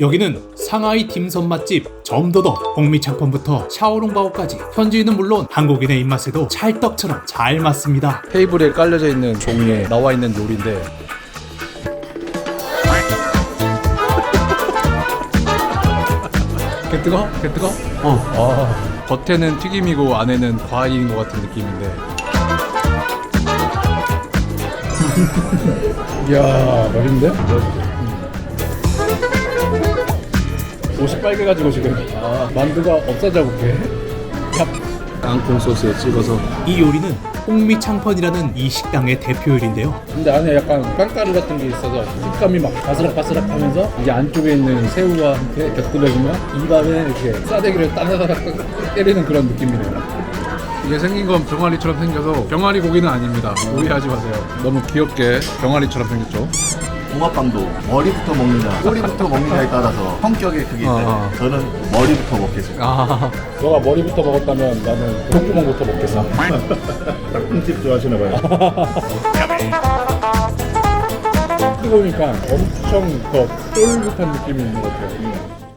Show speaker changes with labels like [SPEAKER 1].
[SPEAKER 1] 여기는 상하이 딤섬 맛집 점도덕 복미창펀부터 샤오롱바오까지 현지인은 물론 한국인의 입맛에도 찰떡처럼 잘 맞습니다.
[SPEAKER 2] 테이블에 깔려져 있는 종이에 나와 있는 요리인데 개 뜨거? 개 뜨거? 어. 아, 겉에는 튀김이고 안에는 과일인 것 같은 느낌인데. 이야, 맛있는데? 옷이 빨개가지고 지금 아, 만두가 없어져 볼게. 땅콩 소스에 찍어서
[SPEAKER 1] 이 요리는 홍미창펀이라는 이 식당의 대표 요리인데요.
[SPEAKER 2] 근데 안에 약간 빵가루 같은 게 있어서 식감이 막 바스락바스락하면서 이제 안쪽에 있는 새우와 함께 곁들여지면 입안에 이렇게 싸대기를 따다다닥 때리는 그런 느낌이네요. 이게 생긴 건 병아리처럼 생겨서 병아리 고기는 아닙니다. 오해하지 마세요. 너무 귀엽게 병아리처럼 생겼죠.
[SPEAKER 3] 붕어빵도 머리부터 먹느냐 꼬리부터 먹느냐에 따라서 성격의 그게 있잖아요
[SPEAKER 2] 아, 아.
[SPEAKER 3] 저는 머리부터 먹겠습니다
[SPEAKER 2] 아, 너가 머리부터 먹었다면 나는 콧구멍부터 먹겠어.
[SPEAKER 3] 닭똥집 좋아하시나 봐요
[SPEAKER 2] 뜨거우니까 엄청 더 쫄깃한 느낌이 있는 것 같아요.